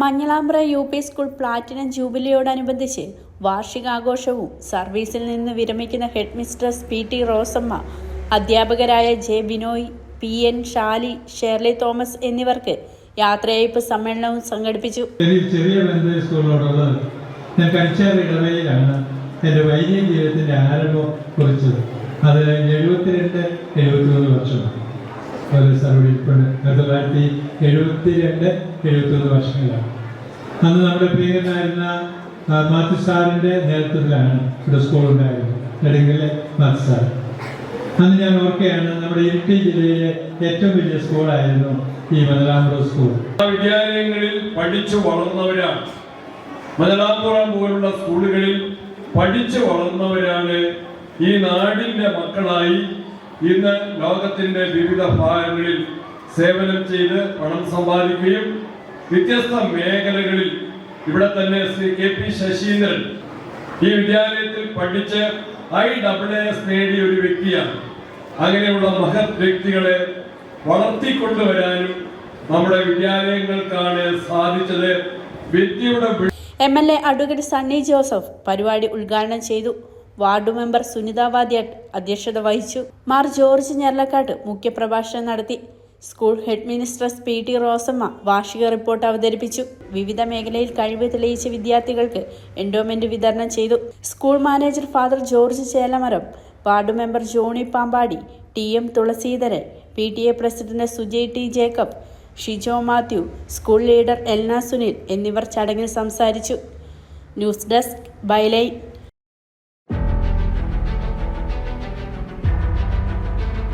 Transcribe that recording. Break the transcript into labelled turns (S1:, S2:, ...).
S1: Manjalampra U P school platinum ജൂബിലിയോടനുബന്ധിച്ച് വാർഷികാഘോഷവും സർവീസിൽ നിന്ന് വിരമിക്കുന്ന head mistress P T Rosamma അധ്യാപകരായ J Binoy P N Shali Shirley Thomas എന്നിവർക്ക് യാത്രയയപ്പ് സമ്മേളനവും സംഘടിപ്പിച്ചു.
S2: ചെറിയ സ്കൂളിനോടുള്ളത് ഞാൻ ജീവിതത്തിന്റെ ആരംഭം കുറിച്ചത്. അത് എഴുപത്തിരണ്ട് ഒരു സർവീസ് ആയിരത്തി തൊള്ളായിരത്തി എഴുപത്തി ഒന്ന് വർഷങ്ങളാണ് അന്ന് നമ്മുടെ പ്രിയനായിരുന്ന മാത്യു സാറിന്റെ നേതൃത്വത്തിലാണ് ഇവിടെ സ്കൂൾ ഉണ്ടായിരുന്നത് നെടുങ്കലെ മാത്യു സാർ അന്ന് ഞാൻ ഓർക്കുകയാണ് നമ്മുടെ ഇരിട്ടി ജില്ലയിലെ ഏറ്റവും വലിയ സ്കൂളായിരുന്നു ഈ മലയാളം സ്കൂൾ.
S3: വിദ്യാലയങ്ങളിൽ പഠിച്ചു വളർന്നവരാണ്. മലയാളപുരം പോലുള്ള സ്കൂളുകളിൽ പഠിച്ചു വളർന്നവരാണ് ഈ നാടിന്റെ മക്കളായി ഇന്ന് ലോകത്തിന്റെ വിവിധ ഭാഗങ്ങളിൽ സേവനം ചെയ്ത് പണം സമ്പാദിക്കുകയും വ്യത്യസ്ത മേഖലകളിൽ ഇവിടെ തന്നെ ശ്രീ കെ പി ശശീന്ദ്രൻ ഈ വിദ്യാലയത്തിൽ പഠിച്ച് ഐ ഡബിൾ എസ് നേടിയ ഒരു വ്യക്തിയാണ്. അങ്ങനെയുള്ള മഹത് വ്യക്തികളെ വളർത്തിക്കൊണ്ടുവരാനും നമ്മുടെ വിദ്യാലയങ്ങൾക്കാണ് സാധിച്ചത്. വിദ്യയുടെ
S1: M L A advocate Sunny Joseph പരിപാടി ഉദ്ഘാടനം ചെയ്തു. വാർഡ് മെമ്പർ സുനിത വാദ്യാട്ട് അധ്യക്ഷത വഹിച്ചു. മാർ ജോർജ് ഞെർലക്കാട്ട് മുഖ്യപ്രഭാഷണം നടത്തി. School headmistress P T Rosamma വാർഷിക റിപ്പോർട്ട് അവതരിപ്പിച്ചു. വിവിധ മേഖലയിൽ കഴിവ് തെളിയിച്ച വിദ്യാർത്ഥികൾക്ക് എൻഡോമെന്റ് വിതരണം ചെയ്തു. School manager father George Chelamaram ward member Johnny Pampady T M Thulaseedharan P T A president Sujay T Jacob Shijo Mathew school leader Elna Sunil എന്നിവർ ചടങ്ങിൽ സംസാരിച്ചു. News desk byline.